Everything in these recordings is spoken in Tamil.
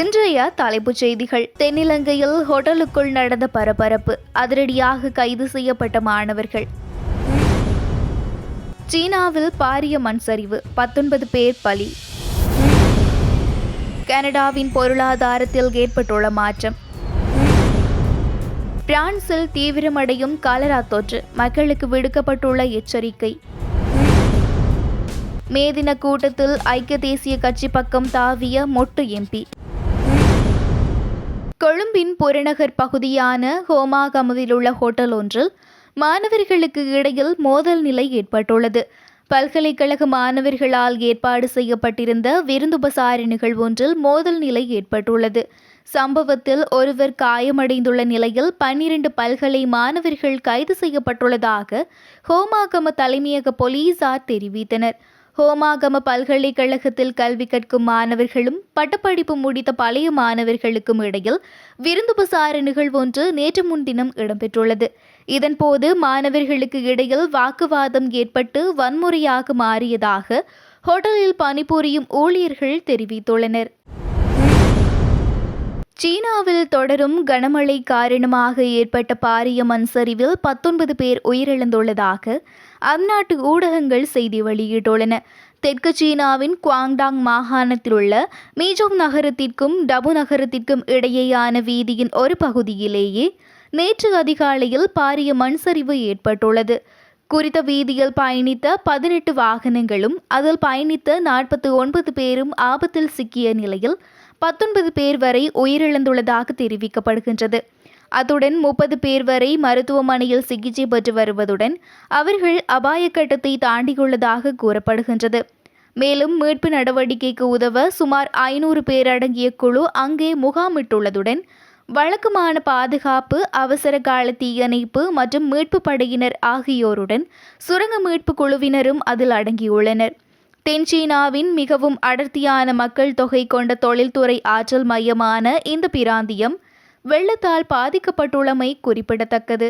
இன்றைய தலைப்புச் செய்திகள். தென்னிலங்கையில் ஹோட்டலுக்குள் நடந்த பரபரப்பு. அதிரடியாக கைது செய்யப்பட்ட மாணவர்கள். சீனாவில் பாரிய மண் சரிவு. பத்தொன்பது பேர் பலி. கனடாவின் பொருளாதாரத்தில் ஏற்பட்டுள்ள மாற்றம். பிரான்சில் தீவிரமடையும் காலரா தொற்று. மக்களுக்கு விடுக்கப்பட்டுள்ள எச்சரிக்கை. மேதின கூட்டத்தில் ஐக்கிய தேசிய கட்சி பக்கம் தாவிய மொட்டு எம்பி. கொழும்பின் புறநகர் பகுதியான ஹோமாகமுவில் உள்ள ஹோட்டல் ஒன்றில் மாணவர்களுக்கு இடையில் மோதல் நிலை ஏற்பட்டுள்ளது. பல்கலைக்கழக மாணவர்களால் ஏற்பாடு செய்யப்பட்டிருந்த விருந்துபசார நிகழ்வொன்றில் மோதல் நிலை ஏற்பட்டுள்ளது. சம்பவத்தில் ஒருவர் காயமடைந்துள்ள நிலையில் பன்னிரண்டு பல்கலை மாணவர்கள் கைது செய்யப்பட்டுள்ளதாக ஹோமாகம தலைமையக போலீசார் தெரிவித்தனர். ஹோமாகம பல்கலைக்கழகத்தில் கல்வி கற்கும் மாணவர்களும் பட்டப்படிப்பு முடித்த பழைய மாணவர்களுக்கும் இடையில் விருந்து விருந்துபசார நிகழ்வொன்று நேற்று முன்தினம் இடம்பெற்றுள்ளது. இதன்போது மாணவர்களுக்கு இடையில் வாக்குவாதம் ஏற்பட்டு வன்முறையாக மாறியதாக ஹோட்டலில் பணிபுரியும் ஊழியர்கள் தெரிவித்துள்ளனர். சீனாவில் தொடரும் கனமழை காரணமாக ஏற்பட்ட பாரிய மண் சரிவில் பத்தொன்பது பேர் உயிரிழந்துள்ளதாக அந்நாட்டு ஊடகங்கள் செய்தி வெளியிட்டுள்ளன. தெற்கு சீனாவின் குவாங்டாங் மாகாணத்தில் உள்ள மீஜோங் நகரத்திற்கும் டபு நகரத்திற்கும் இடையேயான வீதியின் ஒரு பகுதியிலேயே நேற்று அதிகாலையில் பாரிய மண் சரிவு ஏற்பட்டுள்ளது. குறித்த வீதியில் பயணித்த பதினெட்டு வாகனங்களும் அதில் பயணித்த நாற்பத்தி ஒன்பது பேரும் ஆபத்தில் சிக்கிய நிலையில் பத்தொன்பது பேர் வரை உயிரிழந்துள்ளதாக தெரிவிக்கப்படுகின்றது. அத்துடன் முப்பது பேர் வரை மருத்துவமனையில் சிகிச்சை பெற்று வருவதுடன் அவர்கள் அபாய கட்டத்தை தாண்டியுள்ளதாக கூறப்படுகின்றது. மேலும் மீட்பு நடவடிக்கைக்கு உதவ சுமார் ஐநூறு பேர் அடங்கிய குழு அங்கே முகாமிட்டுள்ளதுடன் வழக்கமான பாதுகாப்பு அவசர கால தீயணைப்பு மற்றும் மீட்பு படையினர் ஆகியோருடன் சுரங்க மீட்பு குழுவினரும் அதில் அடங்கியுள்ளனர். தென் சீனாவின் மிகவும் அடர்த்தியான மக்கள் தொகை கொண்ட தொழில்துறை ஆற்றல் மையமான இந்த பிராந்தியம் வெள்ளத்தால் பாதிக்கப்பட்டுள்ளமை குறிப்பிடத்தக்கது.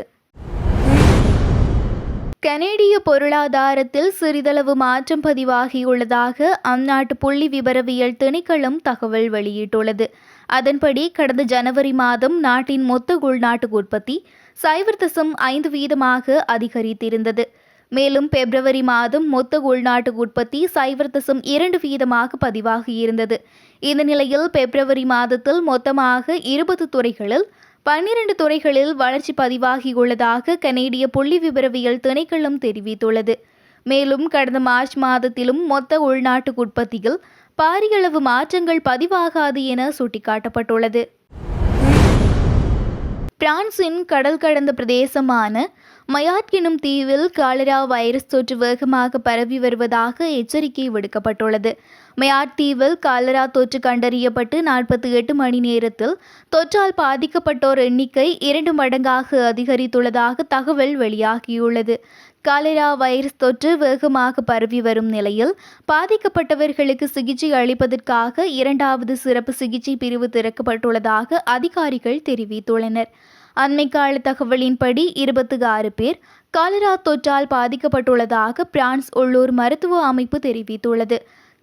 கனேடிய பொருளாதாரத்தில் சிறிதளவு மாற்றம் பதிவாகியுள்ளதாக அந்நாட்டு புள்ளி விபரவியல் திணைக்களம் தகவல் வெளியிட்டுள்ளது. அதன்படி கடந்த ஜனவரி மாதம் நாட்டின் மொத்த உள்நாட்டு உற்பத்தி சைவர் தசம் ஐந்து வீதமாக அதிகரித்திருந்தது. மேலும் பிப்ரவரி மாதம் மொத்த உள்நாட்டு உற்பத்தி சைபர் தசம் இரண்டு வீதமாக பதிவாகியிருந்தது இந்த நிலையில் பிப்ரவரி மாதத்தில் மொத்தமாக இருபது துறைகளில் பன்னிரண்டு துறைகளில் வளர்ச்சி பதிவாகியுள்ளதாக கனேடிய புள்ளி விபரவியல் திணைக்களம் தெரிவித்துள்ளது. மேலும் கடந்த மார்ச் மாதத்திலும் மொத்த உள்நாட்டு உற்பத்தியில் பாரியளவு மாற்றங்கள் பதிவாகாது என சுட்டிக்காட்டப்பட்டுள்ளது. பிரான்சின் கடல் கடந்த பிரதேசமான மயாட் எனும் தீவில் காலரா வைரஸ் தொற்று வேகமாக பரவி வருவதாக எச்சரிக்கை விடுக்கப்பட்டுள்ளது. மயாட் தீவில் காலரா தொற்று கண்டறியப்பட்டு நாற்பத்தி எட்டு மணி நேரத்தில் தொற்றால் பாதிக்கப்பட்டோர் எண்ணிக்கை இரண்டு மடங்காக அதிகரித்துள்ளதாக தகவல் வெளியாகியுள்ளது. காலரா வைரஸ் தொற்று வேகமாக பரவி வரும் நிலையில் பாதிக்கப்பட்டவர்களுக்கு சிகிச்சை அளிப்பதற்காக இரண்டாவது சிறப்பு சிகிச்சை பிரிவு திறக்கப்பட்டுள்ளதாக அதிகாரிகள் தெரிவித்துள்ளனர். அண்மைக்கால தகவலின்படி இருபத்தி ஆறு பேர் காலரா தொற்றால் பாதிக்கப்பட்டுள்ளதாக பிரான்ஸ் உள்ளூர் மருத்துவ அமைப்பு தெரிவித்துள்ளது.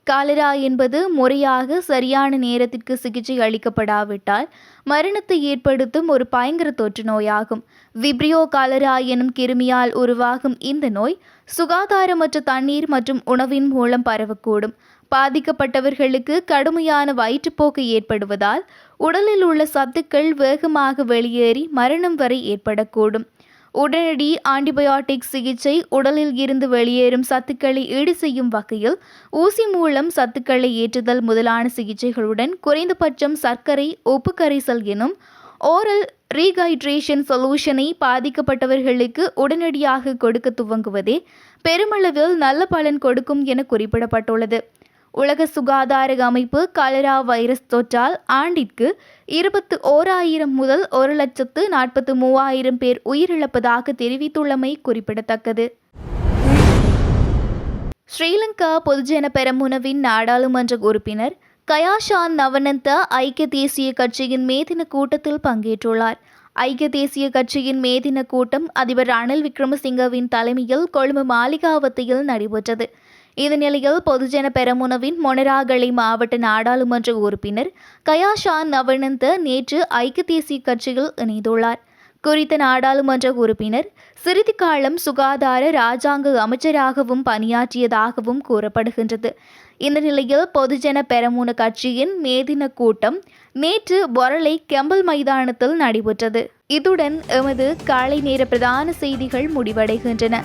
காலரா என்பது முறையாக சரியான நேரத்திற்கு சிகிச்சை அளிக்கப்படாவிட்டால் மரணத்தை ஏற்படுத்தும் ஒரு பயங்கர தொற்று நோயாகும். விப்ரியோ காலரா எனும் கிருமியால் உருவாகும் இந்த நோய் சுகாதாரமற்ற தண்ணீர் மற்றும் உணவின் மூலம் பரவக்கூடும். பாதிக்கப்பட்டவர்களுக்கு கடுமையான வயிற்றுப்போக்கு ஏற்படுவதால் உடலில் உள்ள சத்துக்கள் வேகமாக வெளியேறி மரணம் வரை ஏற்படக்கூடும். உடனடி ஆன்டிபயோட்டிக் சிகிச்சை உடலில் இருந்து வெளியேறும் சத்துக்களை ஈடு செய்யும் வகையில் ஊசி மூலம் சத்துக்களை ஏற்றுதல் முதலான சிகிச்சைகளுடன் குறைந்தபட்சம் சர்க்கரை உப்பு கரைசல் எனும் ஓரல் ரீஹைட்ரேஷன் சொல்யூஷனை பாதிக்கப்பட்டவர்களுக்கு உடனடியாக கொடுக்க துவங்குவதே பெருமளவில் நல்ல பலன் கொடுக்கும் என குறிப்பிடப்பட்டுள்ளது. உலக சுகாதார அமைப்பு கலரா வைரஸ் தொற்றால் ஆண்டிற்கு இருபத்து ஓராயிரம் முதல் ஒரு லட்சத்து நாற்பத்து மூவாயிரம் பேர் உயிரிழப்பதாக தெரிவித்துள்ளமை குறிப்பிடத்தக்கது. ஸ்ரீலங்கா பொதுஜன பெரமுனவின் நாடாளுமன்ற உறுப்பினர் கயாஷான் நவனந்த ஐக்கிய தேசிய கட்சியின் மேதின கூட்டத்தில் பங்கேற்றுள்ளார். ஐக்கிய தேசிய கட்சியின் மேதின கூட்டம் அதிபர் ரணில் விக்ரமசிங்கவின் தலைமையில் கொழும்பு மாளிகாவத்தையில் நடைபெற்றது. இந்நிலையில் பொதுஜன பெரமுனவின் மொனராகலை மாவட்ட நாடாளுமன்ற உறுப்பினர் கயாஷா நவனந்த நேற்று ஐக்கிய தேசிய கட்சியில் இணைந்துள்ளார். குறித்த நாடாளுமன்ற உறுப்பினர் சிறிது காலம் சுகாதார ராஜாங்க அமைச்சராகவும் பணியாற்றியதாகவும் கூறப்படுகின்றது. இந்த நிலையில் பொதுஜன பெரமுன கட்சியின் மேதின கூட்டம் நேற்று பொரளை கெம்பல் மைதானத்தில் நடைபெற்றது. இதுடன் எமது காலை நேர பிரதான செய்திகள் முடிவடைகின்றன.